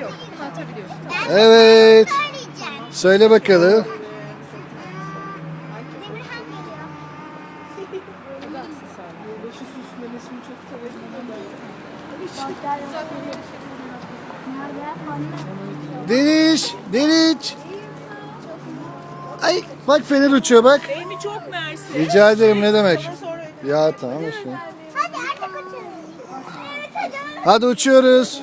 Yok, bunu. Evet. Söyle bakalım. Deniş, Deniç. Ay bak fener uçuyor bak. Amy çok mersi. Rica ederim ne demek. Ama sonra Ya tamam işte. Hadi artık. Evet hadi. Hadi uçuyoruz.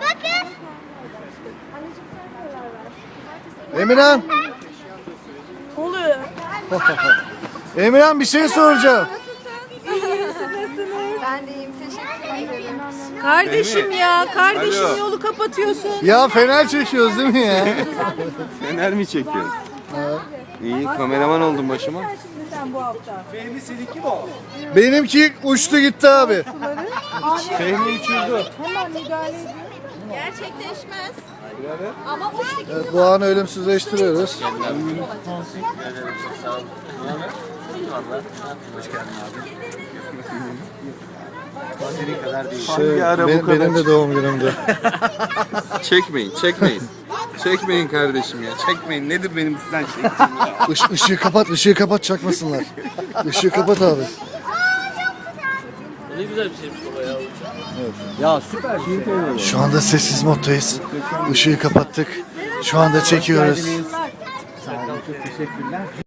Bakın. Emirhan. oluyor. Emirhan bir şey soracağım. Ben de iyiyim, teşekkür ederim. Kardeşim ya, kardeşim yolu kapatıyorsun. Ya fener çekiyoruz değil mi ya? Fener mi çekiyorsun? İyi kameraman oldum başıma. Sen bu hafta. Benimki uçtu gitti abi. Fehmi uçurdu. Hemen müdahale ediyor. Gerçekleşmez. Ama uçtu gitti. Evet, bu anı ölümsüzleştiriyoruz. Şey, Hangi ara bu benim, kadar? benim de doğum günümdü. Çekmeyin, çekmeyin. Çekmeyin kardeşim ya. Çekmeyin. Nedir benim sizden çektiğim ya? Iş, ışığı kapat, ışığı kapat çakmasınlar. Işığı kapat abi. Ne güzel bir şeymiş baba ya. Ya süper. Şu anda sessiz moddayız. Işığı kapattık. Şu anda çekiyoruz.